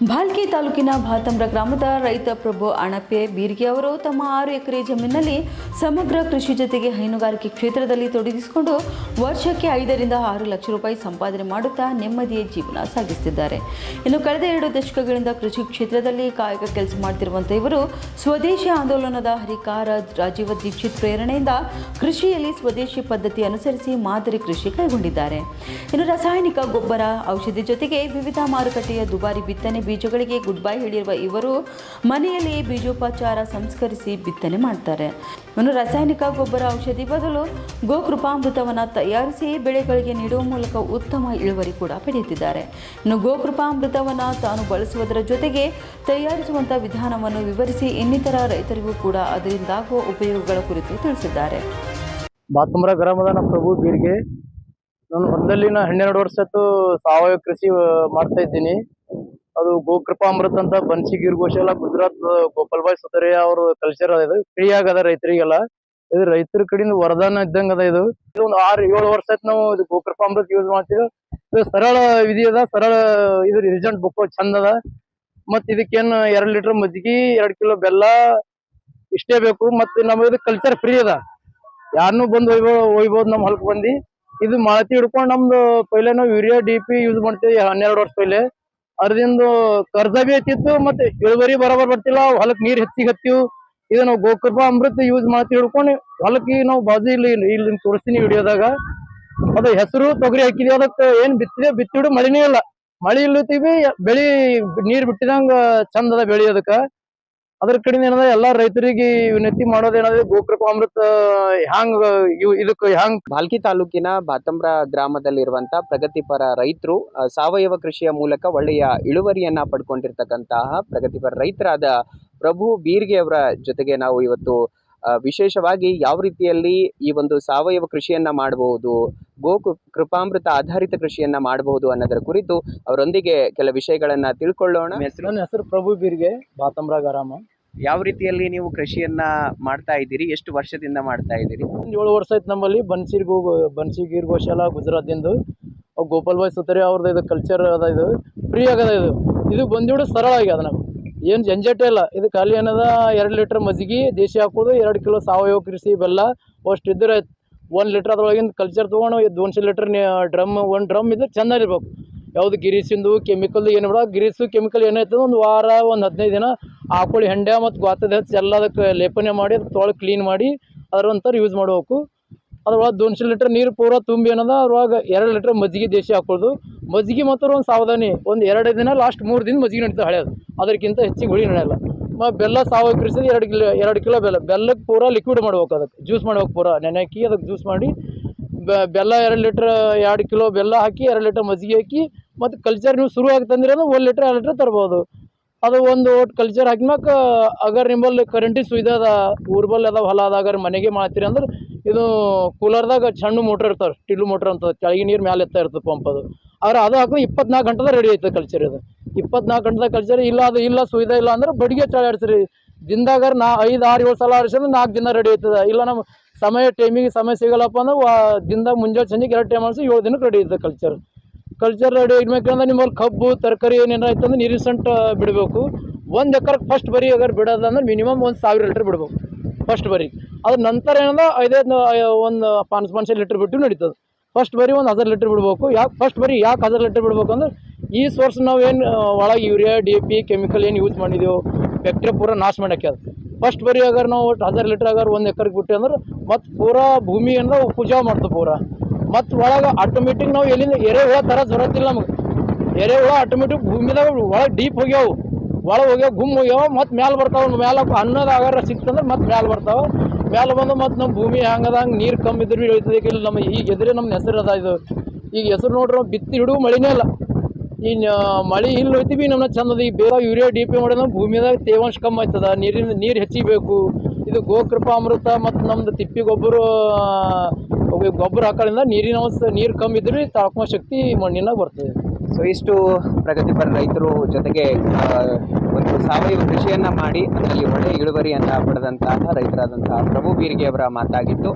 ಭಾಲ್ಕಿ ತಾಲೂಕಿನ ಭಾತಂಬ್ರ ಗ್ರಾಮದ ರೈತ ಪ್ರಭು ಅಣಪೆ ಬೀರ್ಗೆ ಅವರು ತಮ್ಮ ಆರು ಎಕರೆ ಜಮೀನಿನಲ್ಲಿ ಸಮಗ್ರ ಕೃಷಿ ಜೊತೆಗೆ ಹೈನುಗಾರಿಕೆ ಕ್ಷೇತ್ರದಲ್ಲಿ ತೊಡಗಿಸಿಕೊಂಡು ವರ್ಷಕ್ಕೆ ಐದರಿಂದ ಆರು ಲಕ್ಷ ರೂಪಾಯಿ ಸಂಪಾದನೆ ಮಾಡುತ್ತಾ ನೆಮ್ಮದಿಯ ಜೀವನ ಸಾಗಿಸುತ್ತಿದ್ದಾರೆ. ಇನ್ನು ಕಳೆದ ಎರಡು ದಶಕಗಳಿಂದ ಕೃಷಿ ಕ್ಷೇತ್ರದಲ್ಲಿ ಕಾಯಕ ಕೆಲಸ ಮಾಡ್ತಿರುವಂಥ ಇವರು ಸ್ವದೇಶಿ ಆಂದೋಲನದ ಹರಿಕಾರ ರಾಜೀವ ದೀಕ್ಷಿತ್ ಪ್ರೇರಣೆಯಿಂದ ಕೃಷಿಯಲ್ಲಿ ಸ್ವದೇಶಿ ಪದ್ಧತಿ ಅನುಸರಿಸಿ ಮಾದರಿ ಕೃಷಿ ಕೈಗೊಂಡಿದ್ದಾರೆ. ಇನ್ನು ರಾಸಾಯನಿಕ ಗೊಬ್ಬರ ಔಷಧಿ ಜೊತೆಗೆ ವಿವಿಧ ಮಾರುಕಟ್ಟೆಯ ದುಬಾರಿ ಬಿತ್ತನೆ ಬೀಜಗಳಿಗೆ ಗುಡ್ ಬೈ ಹೇಳಿರುವ ಇವರು ಮನೆಯಲ್ಲಿಯೇ ಬೀಜೋಪಚಾರ ಸಂಸ್ಕರಿಸಿ ಬಿತ್ತನೆ ಮಾಡ್ತಾರೆ. ಇನ್ನು ರಾಸಾಯನಿಕ ಗೊಬ್ಬರ ಔಷಧಿ ಬದಲು ಗೋಕೃಪಾಮೃತವನ್ನು ತಯಾರಿಸಿ ಬೆಳೆಗಳಿಗೆ ನೀಡುವ ಮೂಲಕ ಉತ್ತಮ ಇಳುವರಿ ಕೂಡ ಪಡೆಯುತ್ತಿದ್ದಾರೆ. ಇನ್ನು ಗೋಕೃಪಾಮೃತವನ್ನು ತಾನು ಬಳಸುವುದರ ಜೊತೆಗೆ ತಯಾರಿಸುವಂಥ ವಿಧಾನವನ್ನು ವಿವರಿಸಿ ಇನ್ನಿತರ ರೈತರಿಗೂ ಕೂಡ ಅದರಿಂದಾಗುವ ಉಪಯೋಗಗಳ ಕುರಿತು ತಿಳಿಸಿದ್ದಾರೆ. ಬಾತುಂಬ್ರ ಗ್ರಾಮದ ನಮ್ಮ ಪ್ರಭು ಬೀರ್ಗೆ. ನಾನು ಮೊದಲಲ್ಲಿ ನಾ ಹನ್ನೆರಡು ವರ್ಷದ್ದು ಸಾವಯವ ಕೃಷಿ ಮಾಡ್ತಾ ಇದ್ದೀನಿ. ಅದು ಗೋಕೃಪಾಮೃತ ಅಂತ ಬನ್ಸಿ ಗಿರ್ಗೋಶಾಲ ಗುಜರಾತ್ ಗೋಪಾಲ್ಬಾಯ್ ಸುತರಿಯ ಅವ್ರ ಕಲ್ಚರ್ ಅದ ಇದು. ಫ್ರೀ ಆಗದ ರೈತರಿಗೆಲ್ಲ. ಇದು ರೈತರ ಕಡೆಯಿಂದ ವರದಾನ ಇದ್ದಂಗ ಅದ ಇದು. ಇದು ಒಂದು ಆರು, ಏಳು ವರ್ಷ ಆಯ್ತು ನಾವು ಇದು ಗೋಕೃಪಾಮೃತ ಯೂಸ್ ಮಾಡ್ತೀವಿ ಇದು ಸರಳ ವಿಧಿ ಅದ, ಸರಳ ಇದು ರಿಸಲ್ಟ್ ಬುಕ್ ಚಂದ ಅದ. ಮತ್ ಇದಕ್ಕೇನು ಎರಡ್ ಲೀಟರ್ ಮಜ್ಜಿಗೆ, ಎರಡ್ ಕಿಲೋ ಬೆಲ್ಲ ಇಷ್ಟೇ ಬೇಕು. ಮತ್ತೆ ಇದು ಕಲ್ಚರ್ ಫ್ರೀ ಅದ. ಯಾರನ್ನೂ ಬಂದು ಒಯ್ಬೋದು ಒಯ್ಬೋದು ನಮ್ಮ ಹೊಲಕ್ಕೆ ಬಂದು. ಇದು ಮಾಳತಿ ಹಿಡ್ಕೊಂಡು ನಮ್ದು ಪೈಲೆ ನಾವು ಯೂರಿಯಾ, ಡಿ ಪಿ ಯೂಸ್ ಮಾಡ್ತೀವಿ, ಹನ್ನೆರಡು ವರ್ಷ ಪೈಲೆ. ಅದ್ರಿಂದ ಕರ್ಜ ಬಿ ಹತ್ತಿತ್ತು ಮತ್ತೆ ಇಳುವರಿ ಬರೋಬರ್ ಬರ್ತಿಲ್ಲ. ಹೊಲಕ್ ನೀರ್ ಹೆಚ್ಚಿಗೆ ಹತ್ತಿವು. ಇದು ನಾವು ಗೋಕೃಪ ಅಮೃತ ಯೂಸ್ ಮಾಡ್ತೀವಿ ಹಿಡ್ಕೊಂಡು ಹೊಲಕ್ಕೆ ನಾವು ಬಾಜು ಇಲ್ಲಿ ಇಲ್ಲಿ ತೋರಿಸ್ತೀನಿ ವಿಡಿಯೋದಾಗ. ಅದು ಹೆಸರು ತೊಗರಿ ಹಾಕಿದ್ವಿ. ಅದಕ್ಕೆ ಏನ್ ಬಿತ್ತಿದೆ, ಬಿತ್ತಿಡು ಮಳಿನೇ ಇಲ್ಲ. ಮಳಿ ಇಲ್ಲತ್ತೀವಿ ಬೆಳಿ ನೀರ್ ಬಿಟ್ಟಿದಂಗ ಚಂದದ ಬೆಳಿ ಅದಕ್ಕ. ಅದ್ರ ಕಡಿಂದ ಏನದ ಎಲ್ಲಾ ರೈತರಿಗೆ ವಿನಂತಿ ಮಾಡೋದೇನಂದ್ರೆ ಗೋಕೃಪಾ ಅಮೃತ ಹ್ಯಾಂಗ ಇವ್ ಇದಕ್ಕ ಹ್ಯಾಂಗ್ ಭಾಲ್ಕಿ ತಾಲೂಕಿನ ಬಾತಂಬ್ರ ಗ್ರಾಮದಲ್ಲಿರುವಂತ ಪ್ರಗತಿಪರ ರೈತರು ಸಾವಯವ ಕೃಷಿಯ ಮೂಲಕ ಒಳ್ಳೆಯ ಇಳುವರಿಯನ್ನ ಪಡ್ಕೊಂಡಿರ್ತಕ್ಕಂತಹ ಪ್ರಗತಿಪರ ರೈತರಾದ ಪ್ರಭು ಬೀರ್ಗೆ ಅವರ ಜೊತೆಗೆ ನಾವು ಇವತ್ತು ವಿಶೇಷವಾಗಿ ಯಾವ ರೀತಿಯಲ್ಲಿ ಈ ಒಂದು ಸಾವಯವ ಕೃಷಿಯನ್ನ ಮಾಡಬಹುದು ಗೋ ಕೃಪಾಮೃತ ಆಧಾರಿತ ಕೃಷಿಯನ್ನ ಮಾಡಬಹುದು ಅನ್ನೋದರ ಕುರಿತು ಅವರೊಂದಿಗೆ ಕೆಲ ವಿಷಯಗಳನ್ನ ತಿಳ್ಕೊಳ್ಳೋಣ. ಹೆಸರು ಹೆಸರು ಪ್ರಭು ಬೀರ್ಗೆ ಬಾತಂಬ್ರ ಗ್ರಾಮ. ಯಾವ ರೀತಿಯಲ್ಲಿ ನೀವು ಕೃಷಿಯನ್ನ ಮಾಡ್ತಾ ಇದ್ದೀರಿ? ಎಷ್ಟು ವರ್ಷದಿಂದ ಮಾಡ್ತಾ ಇದ್ದೀರಿ? ಒಂದು ಏಳು ವರ್ಷ ಆಯ್ತು ನಮ್ಮಲ್ಲಿ. ಬನ್ಸಿರ್ ಗೋ ಬನ್ಸಿ ಗೀರ್ ಗೋಶಾಲ ಗುಜರಾತಿಂದು. ಗೋಪಾಲ್ ಬಾಯ್ ಸುತರಿ ಅವ್ರದ್ದು ಇದು ಕಲ್ಚರ್ ಅದ ಇದು. ಫ್ರೀ ಆಗದ ಇದು. ಇದು ಬಂದ್ಬಿಡು ಸರಳ ಆಗ್ಯದ ನಮ್ಗೆ. ಏನು ಜಂಜಟೆ ಇಲ್ಲ. ಇದು ಖಾಲಿ ಏನದ? ಎರಡು ಲೀಟರ್ ಮಜ್ಜಿಗೆ, ದೇಶಿ ಹಾಕೋದು, ಎರಡು ಕಿಲೋ ಸಾವಯವ ಕೃಷಿ ಬೆಲ್ಲ. ಅಷ್ಟು ಇದ್ರೆ ಒಂದು ಲೀಟರ್ ಅದ್ರೊಳಗಿಂದ ಕಲ್ಚರ್ ತೊಗೊಂಡು ದೋನ್ಶೆ ಲೀಟರ್ ಡ್ರಮ್, ಒಂದು ಡ್ರಮ್ ಇದ್ರೆ ಚೆನ್ನಾಗಿರ್ಬೇಕು. ಯಾವ್ದು ಗಿರೀಸಿಂದು ಕೆಮಿಕಲ್ ಏನು ಬಿಡ. ಗಿರೀಸು ಕೆಮಿಕಲ್ ಏನಾಯ್ತದ ಒಂದು ವಾರ, ಒಂದು ಹದಿನೈದು ದಿನ ಆಕಳಿ ಹೆಂಡೆ ಮತ್ತು ಗಾತದ ಹಚ್ಚಿ ಎಲ್ಲ ಅದಕ್ಕೆ ಲೇಪನೆ ಮಾಡಿ ಅದಕ್ಕೆ ತೊಳೆ ಕ್ಲೀನ್ ಮಾಡಿ ಅದ್ರ ಒಂಥರ ಯೂಸ್ ಮಾಡ್ಬೇಕು. ಅದ್ರೊಳಗೆ ದೋನ್ಶೆ ಲೀಟರ್ ನೀರು ಪೂರ ತುಂಬಿ ಏನದ? ಅದ್ರೊಳಗೆ ಎರಡು ಲೀಟರ್ ಮಜ್ಜಿಗೆ ದೇಶಿ ಹಾಕೊಳ್ಳೋದು ಮಜ್ಜಿಗೆ ಮಾತ್ರ ಒಂದು ಸಾವಧಾನಿ, ಒಂದು ಎರಡು ದಿನ ಲಾಸ್ಟ್ ಮೂರು ದಿನ ಮಜ್ಜಿಗೆ ನಡೀತದೆ ಹಳೆಯೋದು ಅದಕ್ಕಿಂತ ಹೆಚ್ಚಿಗೆ ಹುಳಿ ನಡೆಯಲ್ಲ. ಮತ್ತು ಬೆಲ್ಲ ಸಾವಯವ ಕೃಷಿ ಎರಡು ಕಿಲೋ ಎರಡು ಕಿಲೋ ಬೆಲ್ಲ. ಬೆಲ್ಲಕ್ಕೆ ಪೂರ ಲಿಕ್ವಿಡ್ ಮಾಡ್ಬೇಕು ಅದಕ್ಕೆ. ಜ್ಯೂಸ್ ಮಾಡ್ಬೇಕು ಪೂರ. ನೆನೆ ಹಾಕಿ ಅದಕ್ಕೆ ಜ್ಯೂಸ್ ಮಾಡಿ ಬೆಲ್ಲ ಎರಡು ಲೀಟ್ರ್ ಎರಡು ಕಿಲೋ ಬೆಲ್ಲ ಹಾಕಿ, ಎರಡು ಲೀಟರ್ ಮಜ್ಜಿಗೆ ಹಾಕಿ, ಮತ್ತು ಕಲ್ಚರ್ ನೀವು ಶುರು ಆಗ್ತಂದ್ರೆ ಒಂದು ಲೀಟ್ರ್, ಎರಡು ಲೀಟ್ರ್ ತರ್ಬೋದು. ಅದು ಒಂದು ಒಟ್ಟು ಕಲ್ಚರ್ ಹಾಕಿಮ್ಯಾಕ ಅಗರ್ ನಿಂಬಲ್ಲಿ ಕರೆಂಟಿ ಸುವಿಧಾ ಅದ ಊರ್ಬಲ್ ಅದಾವ, ಹೊಲ ಅದ ಅಗರ್ ಮನೆಗೆ ಮಾಡ್ತೀರಿ ಅಂದ್ರೆ ಇದು ಕೂಲರ್ದಾಗ ಸಣ್ಣ ಮೋಟ್ರ್ ಇರ್ತಾರೆ ಸ್ಟಿಲ್ ಮೋಟ್ರ್ ಅಂತ ಕೆಳಗೆ ನೀರು ಮ್ಯಾಲೆ ಎತ್ತಾ ಇರ್ತದೆ ಪಂಪ್ ಅದು. ಆದ್ರೆ ಅದು ಹಾಕಿದ್ರೆ ಇಪ್ಪತ್ನಾಲ್ಕು ಗಂಟೆದಾಗ ರೆಡಿ ಆಯ್ತದೆ ಕಲ್ಚರ್ ಇದು. ಇಪ್ಪತ್ನಾಲ್ಕು ಗಂಟೆದಾಗ ಕಲ್ಚರ್ ಇಲ್ಲ, ಅದು ಇಲ್ಲ ಸುವಿಧಾ ಇಲ್ಲ ಅಂದ್ರೆ ಬಡಿಗೆ ಚಾಡಿಸ್ರಿ ದಿನದಾಗ ನಾ ಐದು ಆರು ಏಳು ಸಲ ಆರಿಸಿದ್ರೆ ನಾಲ್ಕು ದಿನ ರೆಡಿ ಆಯ್ತದ ಇಲ್ಲ ನಮ್ಮ ಸಮಯ ಟೈಮಿಗೆ ಸಮಯ ಸಿಗಲ್ಲಪ್ಪ ಅಂದ್ರೆ ದಿನದ ಮುಂಜಾನೆ ಸಂಜೆಗೆ ಎರಡು ಟೈಮ್ ಅನ್ಸಿ ಏಳು ದಿನಕ್ಕೆ ರೆಡಿ ಇದ್ದ ಕಲ್ಚರ್ ಕಲ್ಚರ್ ರೆಡಿ ಇಡ್ಬೇಕಂದ್ರೆ ನಿಮ್ಮಲ್ಲಿ ಕಬ್ಬು, ತರಕಾರಿ ಏನೇನು ಆಯ್ತು ಅಂದ್ರೆ ನೀರಿನ ಸಂಟ ಬಿಡಬೇಕು. ಒಂದು ಎಕರೆಗೆ ಫಸ್ಟ್ ಬರಿ ಅಗರ್ ಬಿಡೋದಂದ್ರೆ ಮಿನಿಮಮ್ ಒಂದು ಸಾವಿರ ಲೀಟ್ರ್ ಬಿಡ್ಬೇಕು. ಫಸ್ಟ್ ಬರಿ. ಅದ್ರ ನಂತರ ಏನಂದ್ರೆ ಐದೈದು ಒಂದು ಪಾನ್ಸ್ ಪಾನ್ಸೆ ಲೀಟ್ರ್ ಬಿಟ್ಟು ನಡೀತದೆ. ಫಸ್ಟ್ ಬರಿ ಒಂದು ಹಜಾರ್ ಲೀಟ್ರ್ ಬಿಡ್ಬೇಕು. ಯಾಕೆ ಫಸ್ಟ್ ಬರಿ ಯಾಕೆ ಹಜಾರ್ ಲೀಟ್ರ್ ಬಿಡ್ಬೇಕು ಅಂದ್ರೆ ಈ ಸೋರ್ಸ್ ನಾವು ಏನು ಒಳಗೆ ಯೂರಿಯಾ ಡಿ ಪಿ ಕೆಮಿಕಲ್ ಏನು ಯೂಸ್ ಮಾಡಿದೆವು ಬ್ಯಾಕ್ಟೀರಿಯಾ ಪೂರ ನಾಶ ಮಾಡ್ಯಾಕ್ಯದ ಫಸ್ಟ್ ಬರಿ ಅಗರ್ ನಾವು ಒಟ್ಟು ಹಜಾರ್ ಲೀಟ್ರ್ ಅಗರ್ ಒಂದು ಎಕರೆಗೆ ಬಿಟ್ಟು ಅಂದ್ರೆ ಮತ್ತು ಪೂರಾ ಭೂಮಿ ಏನದ ಪೂಜಾ ಮಾಡ್ತೇವೆ ಪೂರ. ಮತ್ತು ಒಳಗೆ ಆಟೋಮೆಟಿಕ್ ನಾವು ಎಲ್ಲಿಂದ ಎರೆಹುಳ ಥರ ಜರತ್ತಿಲ್ಲ ನಮಗೆ. ಎರೆಹುಳ ಆಟೋಮೆಟಿಕ್ ಭೂಮಿದಾಗ ಒಳಗೆ ಡೀಪ್ ಹೋಗ್ಯಾವು. ಒಳಗೆ ಹೋಗ್ಯಾವ, ಗುಮ್ ಹೋಗ್ಯಾವ, ಮತ್ತು ಮ್ಯಾಲೆ ಬರ್ತಾವ ಮ್ಯಾಲೆ ಅನ್ನದ ಆಗಾರ ಸಿಕ್ತಂದ್ರೆ ಮತ್ತೆ ಮ್ಯಾಲೆ ಬರ್ತಾವೆ. ಮ್ಯಾಲೆ ಬಂದು ಮತ್ತು ನಮ್ಮ ಭೂಮಿ ಹ್ಯಾಂಗದ ಹಂಗೆ ನೀರು ಕಮ್ಮಿ ಇದ್ರೆ ಇಳಿತದೆ. ಇಲ್ಲಿ ನಮ್ಮ ಈಗ ಎದುರೇ ನಮ್ಮ ಹೆಸರು ಅದ ಇದು. ಈಗ ಹೆಸರು ನೋಡ್ರಿ, ಬಿತ್ತಿ ಹಿಡಿದು ಮಳಿನೇ ಇಲ್ಲ. ಈ ಮಳೆ ಮಳಿ ಇಲ್ಲಿ ಹೋಯ್ತೀವಿ ನಮ್ಮನ್ನ ಚಂದ ಅದ ಈ ಬೇಗ ಯೂರಿಯಾ, ಡಿ ಪಿ ಮಾಡಿದ್ರೆ ಭೂಮಿದಾಗ ತೇವಾಂಶ ಕಮ್ಮಿ ಆಯ್ತದ. ನೀರಿನ, ನೀರು ಹೆಚ್ಚಿಬೇಕು ಇದು ಗೋಕೃಪಾ ಅಮೃತ ಮತ್ತು ನಮ್ದು ತಿಪ್ಪಿ ಗೊಬ್ಬರ ಗೊಬ್ಬರ ಹಾಕೋದ್ರಿಂದ ನೀರಿನ ಅಂಶ ನೀರು ಕಮ್ಮಿ ಇದ್ರೆ ತಾಳ್ಕೋ ಶಕ್ತಿ ಮಣ್ಣಿನಾಗ ಬರ್ತದೆ. ಸೊ ಇಷ್ಟು ಪ್ರಗತಿಪರ ರೈತರು ಜೊತೆಗೆ ಒಂದು ಸಾವಯವ ಕೃಷಿಯನ್ನು ಮಾಡಿ ಅದರಲ್ಲಿ ಒಳ್ಳೆಯ ಇಳುವರಿಯನ್ನ ಪಡೆದಂತಹ ರೈತರಾದಂತಹ ಪ್ರಭು ಬೀರಿಗೆ ಅವರ ಮಾತಾಗಿತ್ತು